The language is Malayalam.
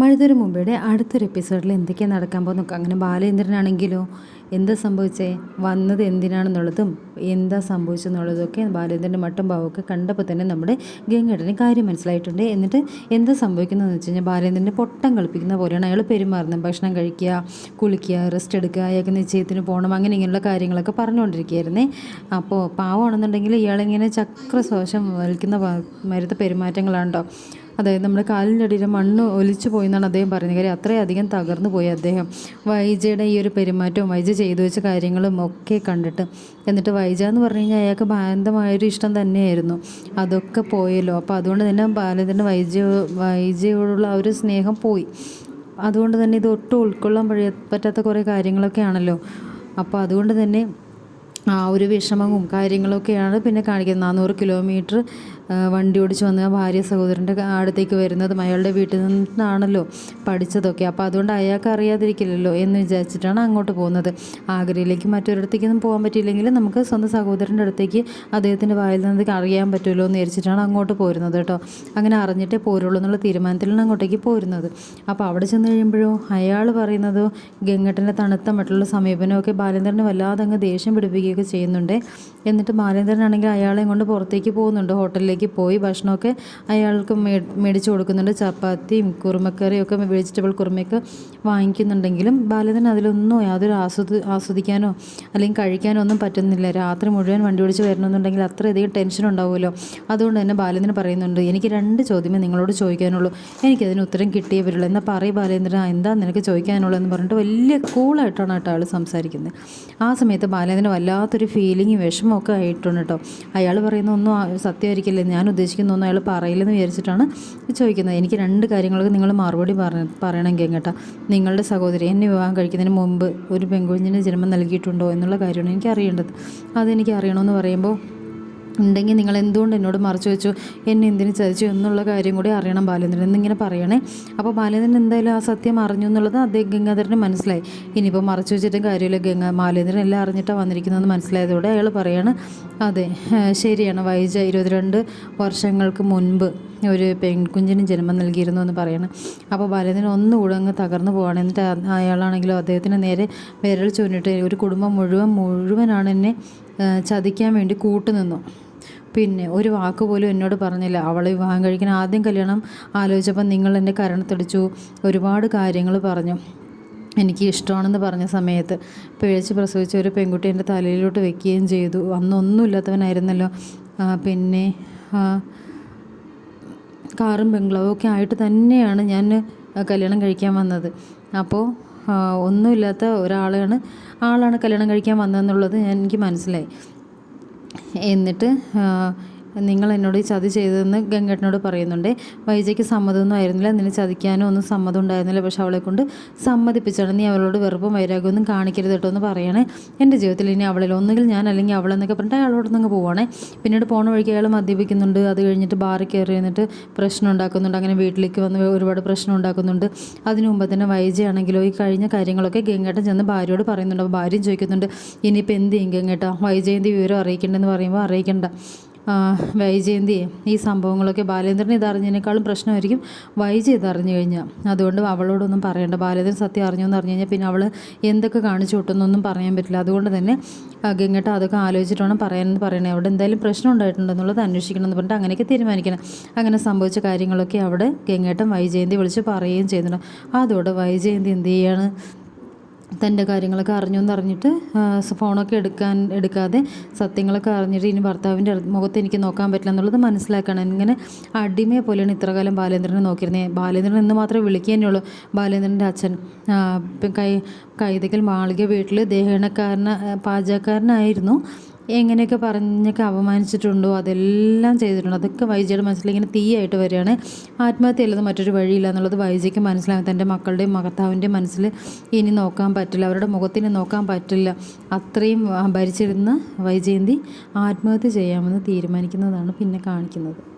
മഴുതൊരു മുമ്പയുടെ അടുത്തൊരു എപ്പിസോഡിൽ എന്തൊക്കെയാണ് നടക്കാൻ പോകുന്നത്? അങ്ങനെ ബാലേന്ദ്രനാണെങ്കിലോ എന്താ സംഭവിച്ചേ? വന്നത് എന്തിനാണെന്നുള്ളതും എന്താ സംഭവിച്ചെന്നുള്ളതൊക്കെ ബാലേന്ദ്രന്റെ മട്ടും ഭാവമൊക്കെ കണ്ടപ്പോൾ തന്നെ നമ്മുടെ ഗംഗേട്ടന് കാര്യം മനസ്സിലായിട്ടുണ്ട്. എന്നിട്ട് എന്താ സംഭവിക്കുന്നതെന്ന് വെച്ച് കഴിഞ്ഞാൽ ബാലേന്ദ്രന്റെ പൊട്ടം കളിപ്പിക്കുന്ന പോലെയാണ് അയാൾ പെരുമാറുന്നത്. ഭക്ഷണം കഴിക്കുക കുളിക്കുക റെസ്റ്റ് എടുക്കുക അയാൾക്ക് നിശ്ചയത്തിന് പോകണം അങ്ങനെ ഇങ്ങനെയുള്ള കാര്യങ്ങളൊക്കെ പറഞ്ഞുകൊണ്ടിരിക്കുകയായിരുന്നേ. അപ്പോൾ പാവമാണെന്നുണ്ടെങ്കിൽ ഇയാളിങ്ങനെ ചക്ര ശോഷം വലിക്കുന്ന മരുത്ത പെരുമാറ്റങ്ങളാണ്ടോ അതായത് നമ്മുടെ കാലിന്റെ അടിയിൽ മണ്ണ് ഒലിച്ചു പോയി എന്നാണ് അദ്ദേഹം പറയുന്നത്. കാര്യം അത്രയധികം തകർന്നു പോയി അദ്ദേഹം. വൈജയുടെ ഈ ഒരു പെരുമാറ്റവും വൈജ ചെയ്തു വെച്ച കാര്യങ്ങളും ഒക്കെ കണ്ടിട്ട്. എന്നിട്ട് വൈജ എന്ന് പറഞ്ഞു കഴിഞ്ഞാൽ അയാൾക്ക് ഭയന്തമായൊരു ഇഷ്ടം തന്നെയായിരുന്നു. അതൊക്കെ പോയല്ലോ. അപ്പോൾ അതുകൊണ്ട് തന്നെ ബാലചന്ദ്രൻ വൈജ വൈജയോടുള്ള ആ ഒരു സ്നേഹം പോയി. അതുകൊണ്ട് തന്നെ ഇത് ഒട്ടും ഉൾക്കൊള്ളാൻ പറ്റാത്ത കുറേ കാര്യങ്ങളൊക്കെ ആണല്ലോ. അപ്പോൾ അതുകൊണ്ട് തന്നെ ആ ഒരു വിഷമവും കാര്യങ്ങളൊക്കെയാണ് പിന്നെ കാണിക്കുന്നത്. നാനൂറ് കിലോമീറ്റർ വണ്ടി ഓടിച്ച് വന്ന് ഭാര്യ സഹോദരന്റെ അടുത്തേക്ക് വരുന്നതും അയാളുടെ വീട്ടിൽ നിന്നാണല്ലോ പഠിച്ചതൊക്കെ. അപ്പോൾ അതുകൊണ്ട് അയാൾക്ക് അറിയാതിരിക്കില്ലല്ലോ എന്ന് വിചാരിച്ചിട്ടാണ് അങ്ങോട്ട് പോകുന്നത്. ആഗ്രയിലേക്ക് മറ്റൊരിടത്തേക്കൊന്നും പോകാൻ പറ്റിയില്ലെങ്കിൽ നമുക്ക് സ്വന്തം സഹോദരന്റെ അടുത്തേക്ക് അദ്ദേഹത്തിന്റെ വായിൽ നിന്ന് അറിയാൻ പറ്റുമല്ലോ എന്ന് വിചാരിച്ചിട്ടാണ് അങ്ങോട്ട് പോരുന്നത് കേട്ടോ. അങ്ങനെ അറിഞ്ഞിട്ടേ പോരുള്ളൂ എന്നുള്ള തീരുമാനത്തിലാണ് അങ്ങോട്ടേക്ക് പോരുന്നത്. അപ്പോൾ അവിടെ ചെന്ന് കഴിയുമ്പോഴോ അയാൾ പറയുന്നത് ഗംഗട്ടന്റെ തണുത്ത മറ്റുള്ള സമീപനമൊക്കെ ബാലേന്ദ്രനെ വല്ലാതെ അങ്ങ് ദേഷ്യം പിടിപ്പിക്കുകയൊക്കെ ചെയ്യുന്നുണ്ട്. എന്നിട്ട് ബാലേന്ദ്രനാണെങ്കിൽ അയാളെ കൊണ്ട് പുറത്തേക്ക് പോകുന്നുണ്ട് ഹോട്ടലിലേക്ക്. ഹോട്ടലിലേക്ക് പോയി ഭക്ഷണമൊക്കെ അയാൾക്ക് മേടിച്ച് കൊടുക്കുന്നുണ്ട്. ചപ്പാത്തിയും കുറുമക്കറിയും ഒക്കെ വെജിറ്റബിൾ കുറുമയൊക്കെ വാങ്ങിക്കുന്നുണ്ടെങ്കിലും ബാലതിന് അതിലൊന്നും യാതൊരു ആസ്വദി ആസ്വദിക്കാനോ അല്ലെങ്കിൽ കഴിക്കാനോ ഒന്നും പറ്റുന്നില്ല. രാത്രി മുഴുവൻ വണ്ടി ഓടിച്ച് വരണമെന്നുണ്ടെങ്കിൽ അത്രയധികം ടെൻഷൻ ഉണ്ടാവുമല്ലോ. അതുകൊണ്ട് തന്നെ ബാലേന്ദ്രൻ പറയുന്നുണ്ട് എനിക്ക് രണ്ട് ചോദ്യമേ നിങ്ങളോട് ചോദിക്കാനുള്ളൂ. എനിക്കതിന് ഉത്തരം കിട്ടിയേ വരുള്ളൂ. എന്നാൽ പറയ ബാലേന്ദ്രൻ എന്താ നിനക്ക് ചോദിക്കാനുള്ളൂ എന്ന് പറഞ്ഞിട്ട് വലിയ കൂളായിട്ടാണ് കേട്ടോ ആൾ സംസാരിക്കുന്നത് ആ സമയത്ത് ബാലേന്ദ്രൻ വല്ലാത്തൊരു ഫീലിംഗ് വിഷമമൊക്കെ ആയിട്ടുണ്ട് കേട്ടോ. അയാൾ പറയുന്ന ഒന്നും സത്യമായിരിക്കില്ല. ഞാൻ ഉദ്ദേശിക്കുന്നൊന്നും അയാൾ പറയില്ലെന്ന് വിചാരിച്ചിട്ടാണ് ചോദിക്കുന്നത്. എനിക്ക് രണ്ട് കാര്യങ്ങൾക്ക് നിങ്ങൾ മറുപടി പറ പറയണമെങ്കിൽ കേട്ടോ. നിങ്ങളുടെ സഹോദരി എന്നെ വിവാഹം കഴിക്കുന്നതിന് മുമ്പ് ഒരു പെൺകുഞ്ഞിന് ജന്മം നൽകിയിട്ടുണ്ടോ എന്നുള്ള കാര്യമാണ് എനിക്ക് അറിയേണ്ടത്. അതെനിക്ക് അറിയണമെന്ന് പറയുമ്പോൾ ഉണ്ടെങ്കിൽ നിങ്ങൾ എന്തുകൊണ്ട് എന്നോട് മറച്ചു വെച്ചു? എന്നെ എന്തിനു ചതിച്ചു എന്നുള്ള കാര്യം കൂടി അറിയണം ബാലേന്ദ്രൻ. എന്നിങ്ങനെ പറയണേ. അപ്പോൾ ബാലേന്ദ്രൻ എന്തായാലും ആ സത്യം അറിഞ്ഞു എന്നുള്ളത് അദ്ദേഹം ഗംഗാധരന് മനസ്സിലായി. ഇനിയിപ്പോൾ മറച്ചു വെച്ചിട്ടും കാര്യമില്ല. ഗംഗ ബാലേന്ദ്രൻ എല്ലാം അറിഞ്ഞിട്ടാണ് വന്നിരിക്കുന്നതെന്ന് മനസ്സിലായതോടെ അയാൾ പറയാണ്. അതെ ശരിയാണ്. വൈജ ഇരുപത്തിരണ്ട് വർഷങ്ങൾക്ക് മുൻപ് ഒരു പെൺകുഞ്ഞിന് ജന്മം നൽകിയിരുന്നു എന്ന് പറയണം. അപ്പോൾ ബാലേന്ദ്രൻ ഒന്നുകൂടെ അങ്ങ് തകർന്നു പോവാണ്. എന്നിട്ട് അയാളാണെങ്കിലും അദ്ദേഹത്തിന് നേരെ വിരൽ ചൂന്നിട്ട് ഒരു കുടുംബം മുഴുവൻ മുഴുവനാണ് എന്നെ ചതിക്കാൻ വേണ്ടി കൂട്ടുനിന്നു പിന്നെ ഒരു വാക്ക് പോലും എന്നോട് പറഞ്ഞില്ല. അവളെ വിവാഹം കഴിക്കാൻ ആദ്യം കല്യാണം ആലോചിച്ചപ്പോൾ നിങ്ങൾ എന്റെ കരണത്തടിച്ചു ഒരുപാട് കാര്യങ്ങൾ പറഞ്ഞു. എനിക്ക് ഇഷ്ടമാണെന്ന് പറഞ്ഞ സമയത്ത് പിഴച്ച് പ്രസവിച്ച ഒരു പെൺകുട്ടി എന്റെ തലയിലോട്ട് വെക്കുകയും ചെയ്തു. അന്നൊന്നുമില്ലാത്തവനായിരുന്നല്ലോ പിന്നെ കാറും ബംഗ്ലാവും ഒക്കെ ആയിട്ട് തന്നെയാണ് ഞാൻ കല്യാണം കഴിക്കാൻ വന്നത്. അപ്പോൾ ഒന്നുമില്ലാത്ത ഒരാളാണ്. ആളാണ് കല്യാണം കഴിക്കാൻ വന്നതെന്നുള്ളത് എനിക്ക് മനസ്സിലായി. എന്നിട്ട് നിങ്ങൾ എന്നോട് ഈ ചതി ചെയ്തതെന്ന് ഗംഗേട്ടനോട് പറയുന്നുണ്ട്. വൈജയ്ക്ക് സമ്മതമൊന്നും ആയിരുന്നില്ല. നിന്നെ ചതിക്കാനോ ഒന്നും സമ്മതം ഉണ്ടായിരുന്നില്ല. പക്ഷെ അവളെ കൊണ്ട് സമ്മതിപ്പിച്ചാണ് നീ അവളോട് വെറുപ്പും വൈരാഗ്യമൊന്നും കാണിക്കരുത് കേട്ടോ എന്ന് പറയണേ. എന്റെ ജീവിതത്തിൽ ഇനി അവളിൽ ഒന്നുകിൽ ഞാൻ അല്ലെങ്കിൽ അവളെന്നൊക്കെ പറഞ്ഞിട്ട് അയാളോട് നിന്ന് പോവാണേ. പിന്നീട് പോണ വഴിക്ക് അയാൾ മദ്യപിക്കുന്നുണ്ട്. അത് കഴിഞ്ഞിട്ട് ബാറിൽ കയറി എന്നിട്ട് പ്രശ്നം ഉണ്ടാക്കുന്നുണ്ട്. അങ്ങനെ വീട്ടിലേക്ക് വന്ന് ഒരുപാട് പ്രശ്നം ഉണ്ടാക്കുന്നുണ്ട്. അതിനു മുമ്പ് തന്നെ വൈജയാണെങ്കിലോ ഈ കഴിഞ്ഞ കാര്യങ്ങളൊക്കെ ഗംഗേട്ടൻ ചെന്ന് ഭാര്യയോട് പറയുന്നുണ്ട്. അപ്പോൾ ഭാര്യയും ചോദിക്കുന്നുണ്ട്. ഇനിയിപ്പോൾ എന്ത് ചെയ്യും ഗംഗേട്ട? വൈജയന്തി വിവരം അറിയിക്കേണ്ടെന്ന് പറയുമ്പോൾ അറിയിക്കണ്ട. വൈജയന്തി ഈ സംഭവങ്ങളൊക്കെ ബാലേന്ദ്രൻ ഇതറിഞ്ഞതിനേക്കാളും പ്രശ്നമായിരിക്കും വൈജ ഇതറിഞ്ഞു കഴിഞ്ഞാൽ അതുകൊണ്ട് അവളോടൊന്നും പറയണ്ട. ബാലേന്ദ്രൻ സത്യം അറിഞ്ഞു എന്ന് അറിഞ്ഞു കഴിഞ്ഞാൽ പിന്നെ അവൾ എന്തൊക്കെ കാണിച്ചു കൂട്ടുന്നൊന്നും പറയാൻ പറ്റില്ല. അതുകൊണ്ട് തന്നെ ഗംഗട്ട അതൊക്കെ ആലോചിച്ചിട്ടാണ് പറയാനെന്ന് പറയണേ. അവിടെ എന്തായാലും പ്രശ്നം ഉണ്ടായിട്ടുണ്ടെന്നുള്ളത് അന്വേഷിക്കണം എന്ന് പറഞ്ഞിട്ട് അങ്ങനെയൊക്കെ തീരുമാനിക്കണം. അങ്ങനെ സംഭവിച്ച കാര്യങ്ങളൊക്കെ അവിടെ ഗംഗേട്ടൻ വൈജയന്തി വിളിച്ച് പറയുകയും ചെയ്യുന്നുണ്ട്. അതോടെ വൈജയന്തി എന്ത് ചെയ്യാണ്? തന്റെ കാര്യങ്ങളൊക്കെ അറിഞ്ഞു എന്നറിഞ്ഞിട്ട് ഫോണൊക്കെ എടുക്കാൻ എടുക്കാതെ സത്യങ്ങളൊക്കെ അറിഞ്ഞിട്ട് ഇനി ഭർത്താവിന്റെ മുഖത്ത് എനിക്ക് നോക്കാൻ പറ്റില്ല എന്നുള്ളത് മനസ്സിലാക്കണം. ഇങ്ങനെ അടിമയെ പോലെയാണ് ഇത്രകാലം ബാലേന്ദ്രനെ നോക്കിയിരുന്നത് ബാലേന്ദ്രൻ എന്ന് മാത്രമേ വിളിക്കുകയുള്ളൂ ബാലേന്ദ്രന്റെ അച്ഛൻ കൈ കൈതക്കൽ മാളിക വീട്ടിൽ ദേഹണക്കാരന പാചകക്കാരനായിരുന്നു. എങ്ങനെയൊക്കെ പറഞ്ഞൊക്കെ അപമാനിച്ചിട്ടുണ്ടോ? അതെല്ലാം ചെയ്തിട്ടുണ്ട്. അതൊക്കെ വൈജയുടെ മനസ്സിൽ ഇങ്ങനെ തീയായിട്ട് വരികയാണ്. ആത്മഹത്യ അല്ലാതെ മറ്റൊരു വഴിയില്ല എന്നുള്ളത് വൈജയ്ക്ക് മനസ്സിലാകും. തന്റെ മക്കളുടെയും മഹത്താവിന്റെയും മനസ്സിൽ ഇനി നോക്കാൻ പറ്റില്ല. അവരുടെ മുഖത്തിന് നോക്കാൻ പറ്റില്ല. അത്രയും ഭരിച്ചിരുന്ന വൈജയന്തി ആത്മഹത്യ ചെയ്യാമെന്ന് തീരുമാനിക്കുന്നതാണ് പിന്നെ കാണിക്കുന്നത്.